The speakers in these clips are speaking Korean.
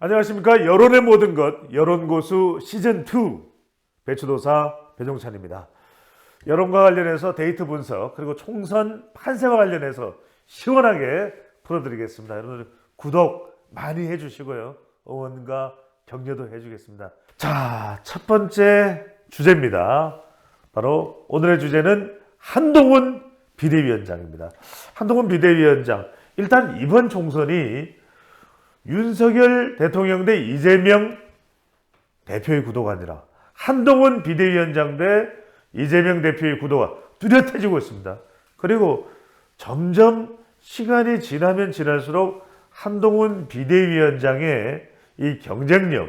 안녕하십니까. 여론의 모든 것, 여론고수 시즌2 배추도사 배종찬입니다. 여론과 관련해서 데이트 분석, 그리고 총선 판세와 관련해서 시원하게 풀어드리겠습니다. 여러분 구독 많이 해주시고요. 응원과 격려도 해주겠습니다. 자, 첫 번째 주제입니다. 바로 오늘의 주제는 한동훈 비대위원장입니다. 한동훈 비대위원장. 일단 이번 총선이 윤석열 대통령 대 이재명 대표의 구도가 아니라 한동훈 비대위원장 대 이재명 대표의 구도가 뚜렷해지고 있습니다. 그리고 점점 시간이 지나면 지날수록 한동훈 비대위원장의 이 경쟁력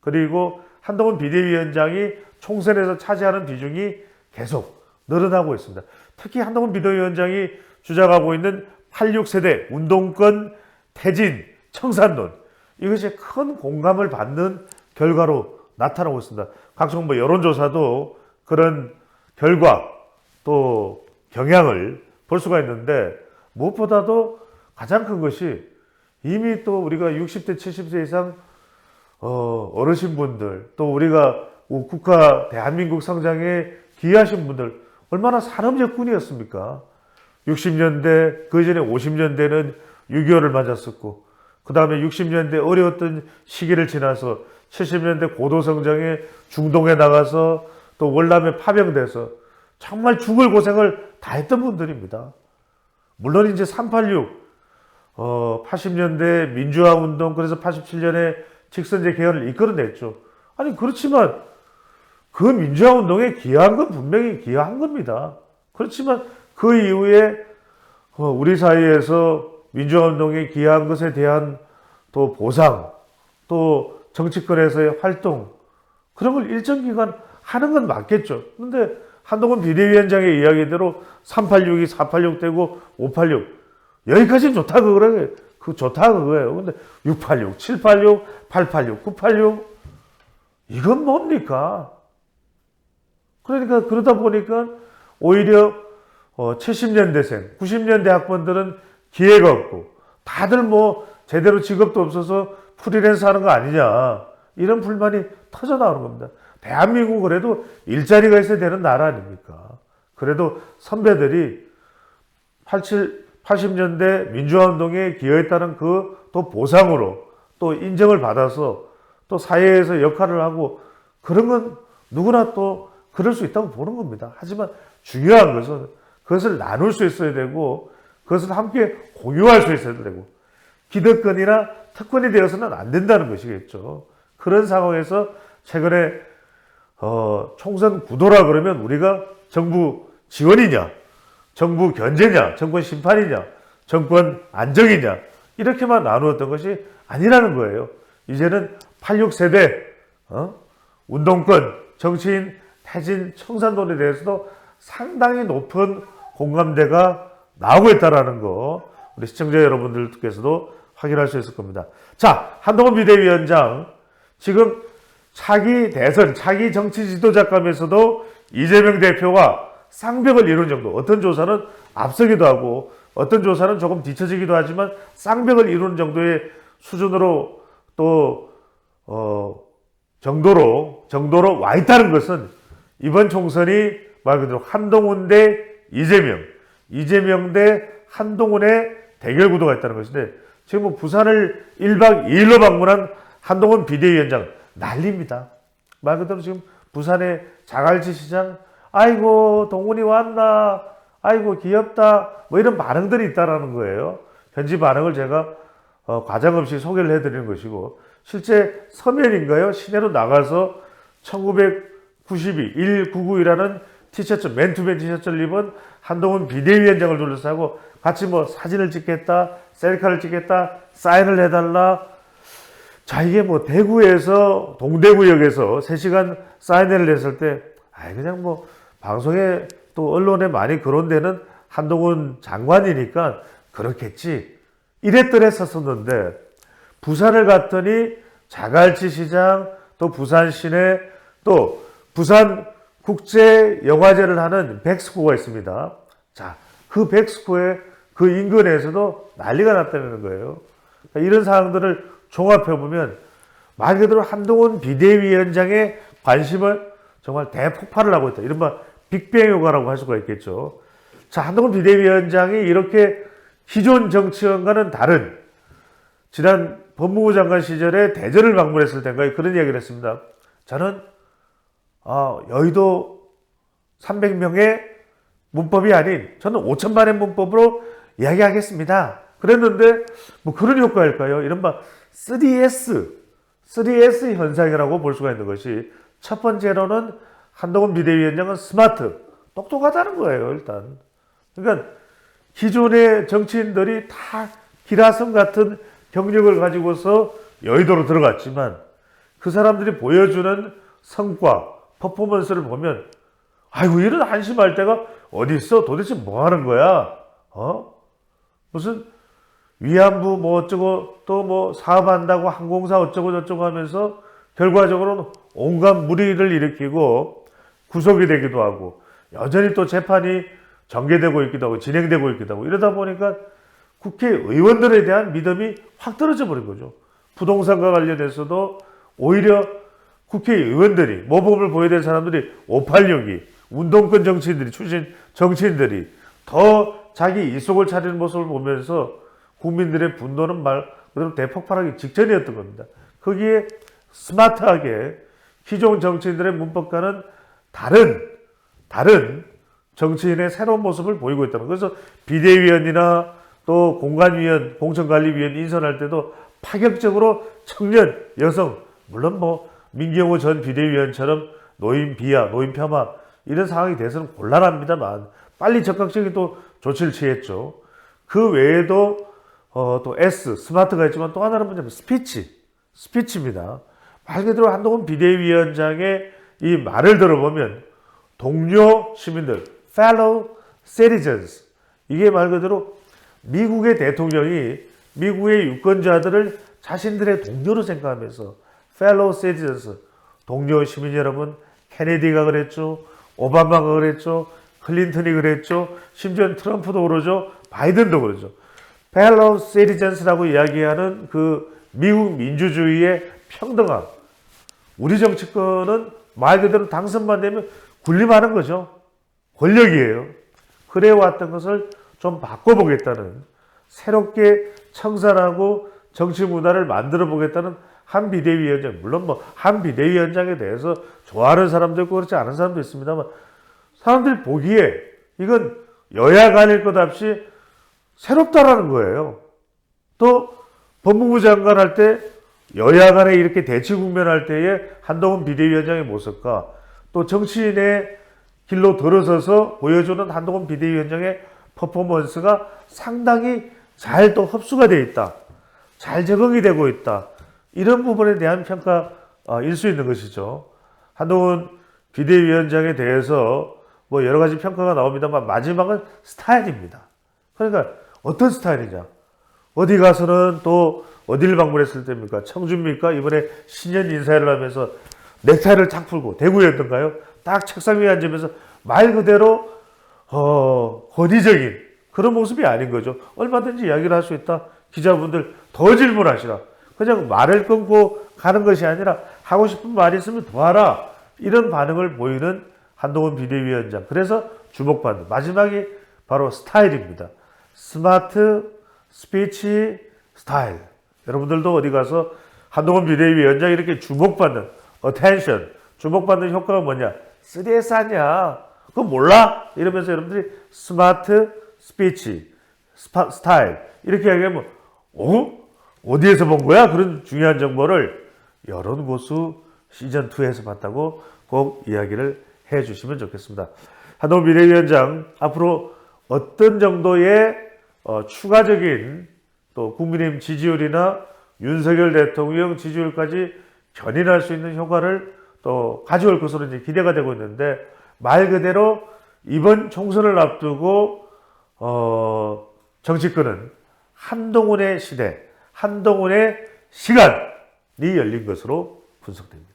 그리고 한동훈 비대위원장이 총선에서 차지하는 비중이 계속 늘어나고 있습니다. 특히 한동훈 비대위원장이 주장하고 있는 86세대 운동권 퇴진 청산론 이것이 큰 공감을 받는 결과로 나타나고 있습니다. 각종 뭐 여론조사도 그런 결과 또 경향을 볼 수가 있는데 무엇보다도 가장 큰 것이 이미 또 우리가 60대 70세 이상 어, 어르신분들 또 우리가 국가 대한민국 성장에 기여하신 분들 얼마나 산업적군이었습니까? 60년대 그 전에 50년대는 6.25를 맞았었고 그 다음에 60년대 어려웠던 시기를 지나서 70년대 고도성장에 중동에 나가서 또 월남에 파병돼서 정말 죽을 고생을 다 했던 분들입니다. 물론 이제 386, 어, 80년대 민주화 운동, 그래서 87년에 직선제 개헌을 이끌어냈죠. 아니, 그렇지만 그 민주화 운동에 기여한 건 분명히 기여한 겁니다. 그렇지만 그 이후에 어, 우리 사이에서 민주화 운동에 기여한 것에 대한 또 보상, 또 정치권에서의 활동, 그런 걸 일정 기간 하는 건 맞겠죠. 근데 한동훈 비대위원장의 이야기대로 386이 486 되고 586 여기까지는 좋다 그거래. 그 좋다 그거예요. 근데 686, 786, 886, 986 이건 뭡니까? 그러니까 그러다 보니까 오히려 어, 70년대생, 90년대 학번들은 기회가 없고 다들 뭐 제대로 직업도 없어서 프리랜서 하는 거 아니냐 이런 불만이 터져 나오는 겁니다. 대한민국 그래도 일자리가 있어야 되는 나라 아닙니까? 그래도 선배들이 87, 80년대 민주화운동에 기여했다는 그 또 보상으로 또 인정을 받아서 또 사회에서 역할을 하고 그런 건 누구나 또 그럴 수 있다고 보는 겁니다. 하지만 중요한 것은 그것을 나눌 수 있어야 되고 그것을 함께 공유할 수 있어야 되고 기득권이나 특권이 되어서는 안 된다는 것이겠죠. 그런 상황에서 최근에 어, 총선 구도라 그러면 우리가 정부 지원이냐, 정부 견제냐, 정권 심판이냐, 정권 안정이냐 이렇게만 나누었던 것이 아니라는 거예요. 이제는 86세대 어? 운동권, 정치인 퇴진 청산론에 대해서도 상당히 높은 공감대가 나오고 있다라는 거 우리 시청자 여러분들께서도 확인할 수 있을 겁니다. 자, 한동훈 비대위원장 지금 차기 대선, 차기 정치 지도자감에서도 이재명 대표와 쌍벽을 이룬 정도. 어떤 조사는 앞서기도 하고 어떤 조사는 조금 뒤처지기도 하지만 쌍벽을 이루는 정도의 수준으로 또 어, 정도로 정도로 와 있다는 것은 이번 총선이 말 그대로 한동훈 대 이재명, 이재명 대 한동훈의 대결 구도가 있다는 것인데 지금 뭐 부산을 1박 2일로 방문한 한동훈 비대위원장 난립니다. 말 그대로 지금 부산의 자갈치 시장 아이고 동훈이 왔나 아이고 귀엽다 뭐 이런 반응들이 있다라는 거예요. 현지 반응을 제가 어, 과장 없이 소개를 해드리는 것이고 실제 서면인가요? 시내로 나가서 1992 199이라는 티셔츠 맨투맨 티셔츠를 입은 한동훈 비대위원장을 둘러싸고 같이 뭐 사진을 찍겠다, 셀카를 찍겠다, 사인을 해달라. 자 이게 뭐 대구에서 동대구역에서 3시간 사인회를 했을 때, 아 그냥 뭐 방송에 또 언론에 많이 그런 데는 한동훈 장관이니까 그렇겠지. 이랬더랬었었는데 부산을 갔더니 자갈치 시장 또 부산 시내 또 부산 국제 영화제를 하는 백스코가 있습니다. 자, 그 백스코의 그 인근에서도 난리가 났다는 거예요. 그러니까 이런 상황들을 종합해 보면 말 그대로 한동훈 비대위원장의 관심을 정말 대폭발을 하고 있다. 이른바 빅뱅 효과라고 할 수가 있겠죠. 자, 한동훈 비대위원장이 이렇게 기존 정치원과는 다른 지난 법무부 장관 시절에 대전을 방문했을 때인가요? 그런 이야기를 했습니다. 저는 아, 여의도 300명의 문법이 아닌 저는 5천만의 문법으로 이야기하겠습니다. 그랬는데 뭐 그런 효과일까요? 이른바 3S, 3S 현상이라고 볼 수가 있는 것이 첫 번째로는 한동훈 비대위원장은 스마트, 똑똑하다는 거예요, 일단. 그러니까 기존의 정치인들이 다 기라성 같은 경력을 가지고서 여의도로 들어갔지만 그 사람들이 보여주는 성과, 퍼포먼스를 보면 아이고 이런 한심할 때가 어디 있어? 도대체 뭐 하는 거야? 어? 무슨 위안부 뭐 어쩌고 또 뭐 사업한다고 항공사 어쩌고 저쩌고 하면서 결과적으로는 온갖 무리를 일으키고 구속이 되기도 하고 여전히 또 재판이 전개되고 있기도 하고 진행되고 있기도 하고 이러다 보니까 국회의원들에 대한 믿음이 확 떨어져 버린 거죠. 부동산과 관련해서도 오히려 국회의원들이 모범을 보여야 될 사람들이 586이 운동권 정치인들이 출신 정치인들이 더 자기 이속을 차리는 모습을 보면서 국민들의 분노는 말 그대로 대폭발하기 직전이었던 겁니다. 거기에 스마트하게 기존 정치인들의 문법과는 다른 다른 정치인의 새로운 모습을 보이고 있다는. 그래서 비대위원이나 또 공간위원, 공천관리위원 인선할 때도 파격적으로 청년, 여성, 물론 뭐 민경호 전 비대위원처럼 노인 비하, 노인 폄하 이런 상황이 돼서는 곤란합니다만 빨리 적극적인 또 조치를 취했죠. 그 외에도 어, 또 S, 스마트가 있지만 또 하나는 뭐냐면 스피치, 스피치입니다. 말 그대로 한동훈 비대위원장의 이 말을 들어보면 동료 시민들, fellow citizens 이게 말 그대로 미국의 대통령이 미국의 유권자들을 자신들의 동료로 생각하면서 fellow citizens 동료 시민 여러분 케네디가 그랬죠 오바마가 그랬죠 클린턴이 그랬죠 심지어 트럼프도 그러죠 바이든도 그러죠. Fellow citizens라고 이야기하는 그 미국 민주주의의 평등함. 우리 정치권은 말 그대로 당선만 되면 군림하는 거죠. 권력이에요. 그래 왔던 것을 좀 바꿔보겠다는 새롭게 청산하고 정치 문화를 만들어 보겠다는 한 비대위원장 물론 뭐 한 비대위원장에 대해서 좋아하는 사람도 있고 그렇지 않은 사람도 있습니다만 사람들이 보기에 이건 여야 간일 것 없이 새롭다라는 거예요. 또 법무부 장관 할 때 여야 간에 이렇게 대치 국면할 때에 한동훈 비대위원장의 모습과 또 정치인의 길로 들어서서 보여주는 한동훈 비대위원장의 퍼포먼스가 상당히 잘 또 흡수가 되어 있다. 잘 적응이 되고 있다. 이런 부분에 대한 평가일 수 있는 것이죠. 한동훈 비대위원장에 대해서 뭐 여러 가지 평가가 나옵니다만 마지막은 스타일입니다. 그러니까 어떤 스타일이냐. 어디 가서는 또 어디를 방문했을 때입니까? 청주입니까? 이번에 신년 인사를 하면서 넥타이를 탁 풀고 대구였던가요? 딱 책상 위에 앉으면서 말 그대로 어, 권위적인 그런 모습이 아닌 거죠. 얼마든지 이야기를 할 수 있다. 기자분들 더 질문하시라. 그냥 말을 끊고 가는 것이 아니라 하고 싶은 말이 있으면 더 하라. 이런 반응을 보이는 한동훈 비대위원장. 그래서 주목받는 마지막이 바로 스타일입니다. 스마트 스피치 스타일. 여러분들도 어디 가서 한동훈 비대위원장 이렇게 주목받는 attention 주목받는 효과가 뭐냐? 3S 아니야. 그거 몰라? 이러면서 여러분들이 스마트 스피치 스파, 스타일 이렇게 얘기하면 어? 어디에서 본 거야? 그런 중요한 정보를 여론 고수 시즌 2에서 봤다고 꼭 이야기를 해 주시면 좋겠습니다. 한동훈 비대위원장 앞으로 어떤 정도의 어, 추가적인 또 국민의힘 지지율이나 윤석열 대통령 지지율까지 견인할 수 있는 효과를 또 가져올 것으로 이제 기대가 되고 있는데 말 그대로 이번 총선을 앞두고 어, 정치권은 한동훈의 시대, 한동훈의 시간이 열린 것으로 분석됩니다.